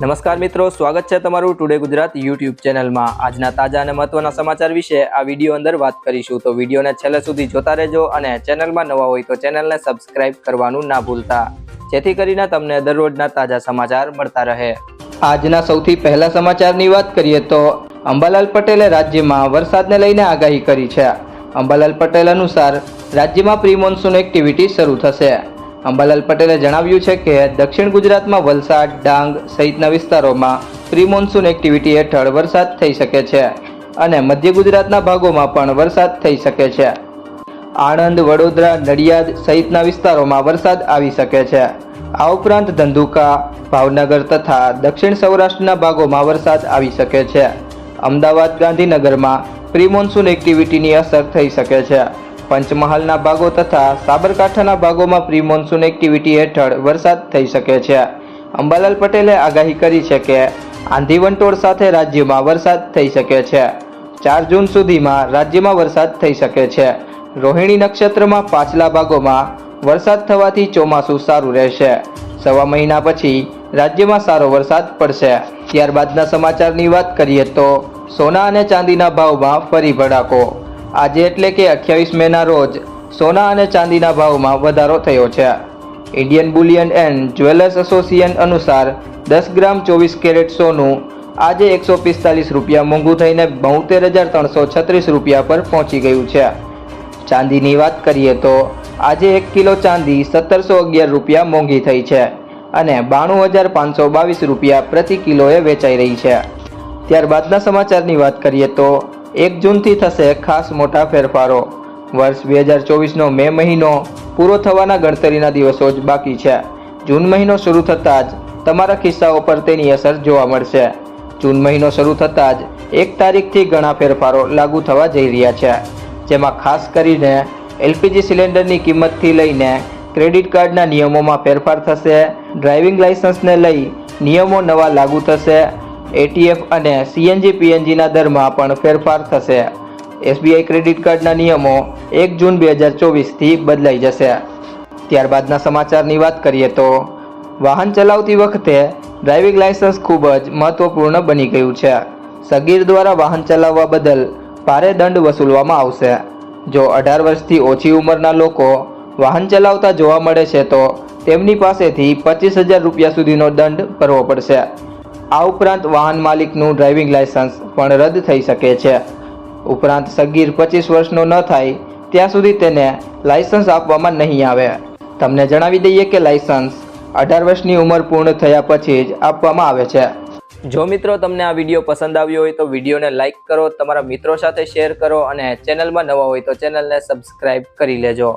નમસ્કાર મિત્રો, સ્વાગત છે તમારું ટુડે ગુજરાત યુટ્યુબ ચેનલમાં. આજના તાજા અને મહત્વના સમાચાર વિશે આ વીડિયો અંદર વાત કરીશું. તો વિડીયોને છેલ્લે સુધી જોતા રહેજો અને ચેનલમાં નવા હોય તો ચેનલને સબસ્ક્રાઇબ કરવાનું ના ભૂલતા. જેથી કરીને તમને દરરોજના તાજા સમાચાર મળતા રહે. આજના સૌથી પહેલા સમાચારની વાત કરીએ તો અંબાલાલ પટેલે રાજ્યમાં વરસાદને લઈને આગાહી કરી છે. અંબાલાલ પટેલ અનુસાર રાજ્યમાં પ્રી મોન્સૂન એક્ટિવિટી શરૂ થશે. અંબાલાલ પટેલે જણાવ્યું છે કે દક્ષિણ ગુજરાતમાં વલસાડ, ડાંગ સહિતના વિસ્તારોમાં પ્રી મોન્સૂન એક્ટિવિટી હેઠળ વરસાદ થઈ શકે છે અને મધ્ય ગુજરાતના ભાગોમાં પણ વરસાદ થઈ શકે છે. આણંદ, વડોદરા, નડિયાદ સહિતના વિસ્તારોમાં વરસાદ આવી શકે છે. આ ઉપરાંત ધંધુકા, ભાવનગર તથા દક્ષિણ સૌરાષ્ટ્રના ભાગોમાં વરસાદ આવી શકે છે. અમદાવાદ, ગાંધીનગરમાં પ્રી મોન્સૂન એક્ટિવિટીની અસર થઈ શકે છે. પંચમહાલના ભાગો તથા સાબરકાંઠાના ભાગોમાં પ્રી મોન્સૂન એક્ટિવિટી હેઠળ વરસાદ થઈ શકે છે. અંબાલાલ પટેલે આગાહી કરી છે કે આંધી વંટોળ સાથે રાજ્યમાં વરસાદ થઈ શકે છે. ચાર જૂન સુધીમાં રાજ્યમાં વરસાદ થઈ શકે છે. રોહિણી નક્ષત્રમાં પાછલા ભાગોમાં વરસાદ થવાથી ચોમાસું સારું રહેશે. સવા મહિના પછી રાજ્યમાં સારો વરસાદ પડશે. ત્યારબાદના સમાચારની વાત કરીએ તો સોના અને ચાંદીના ભાવમાં ફરી ભડાકો. આજે એટલે કે અઠ્યાવીસ મેના રોજ સોના અને ચાંદીના ભાવમાં વધારો થયો છે. Indian bullion and jewellers association અનુસાર દસ ગ્રામ ચોવીસ કેરેટ સોનું આજે એકસો પિસ્તાલીસ રૂપિયા મોંઘું થઈને બોતેર હજાર ત્રણસો છત્રીસ રૂપિયા પર પહોંચી ગયું છે. ચાંદીની વાત કરીએ તો આજે એક કિલો ચાંદી સત્તરસો અગિયાર રૂપિયા મોંઘી થઈ છે અને બાણું હજાર પાંચસો બાવીસ રૂપિયા પ્રતિ કિલોએ વેચાઈ રહી છે. ત્યારબાદના સમાચારની વાત કરીએ તો એક જૂનથી થશે ખાસ મોટા ફેરફારો. વર્ષ બે હજાર ચોવીસનો મે મહિનો પૂરો થવાના ગણતરીના દિવસો જ બાકી છે. જૂન મહિનો શરૂ થતાં જ તમારા ખિસ્સાઓ પર તેની અસર જોવા મળશે. જૂન મહિનો શરૂ થતાં જ એક તારીખથી ઘણા ફેરફારો લાગુ થવા જઈ રહ્યા છે. જેમાં ખાસ કરીને એલપીજી સિલિન્ડરની કિંમતથી લઈને ક્રેડિટ કાર્ડના નિયમોમાં ફેરફાર થશે, ડ્રાઇવિંગ લાઇસન્સને લઈ નિયમો નવા લાગુ થશે એટીએફ અને સીએનજી પીએનજીના દરમાં પણ ફેરફાર થશે. એસબીઆઈ ક્રેડિટ કાર્ડના નિયમો એક જૂન બે હજાર ચોવીસથી બદલાઈ જશે. ત્યારબાદના સમાચારની વાત કરીએ તો, વાહન ચલાવતી વખતે ડ્રાઇવિંગ લાયસન્સ ખૂબ જ મહત્વપૂર્ણ બની ગયું છે. સગીર દ્વારા વાહન ચલાવવા બદલ ભારે દંડ વસૂલવામાં આવશે. જો અઢાર વર્ષથી ઓછી ઉંમરના લોકો વાહન ચલાવતા જોવા મળે છે તો તેમની પાસેથી પચીસ હજાર રૂપિયા સુધીનો દંડ ભરવો પડશે. આ ઉપરાંત વાહન માલિકનું ડ્રાઇવિંગ લાયસન્સ પણ રદ થઈ શકે છે. ઉપરાંત સગીર પચીસ વર્ષનો ન થાય, ત્યાં સુધી તેને લાયસન્સ આપવામાં નહીં આવે. તમને જણાવી દઈએ કે લાયસન્સ અઢાર વર્ષની ઉંમર પૂર્ણ થયા પછી જ આપવામાં આવે છે. જો મિત્રો તમને આ વીડિયો પસંદ આવ્યો હોય તો વિડીયોને લાઇક કરો, તમારા મિત્રો સાથે શેર કરો અને ચેનલમાં નવા હોય તો ચેનલને સબસ્ક્રાઈબ કરી લેજો.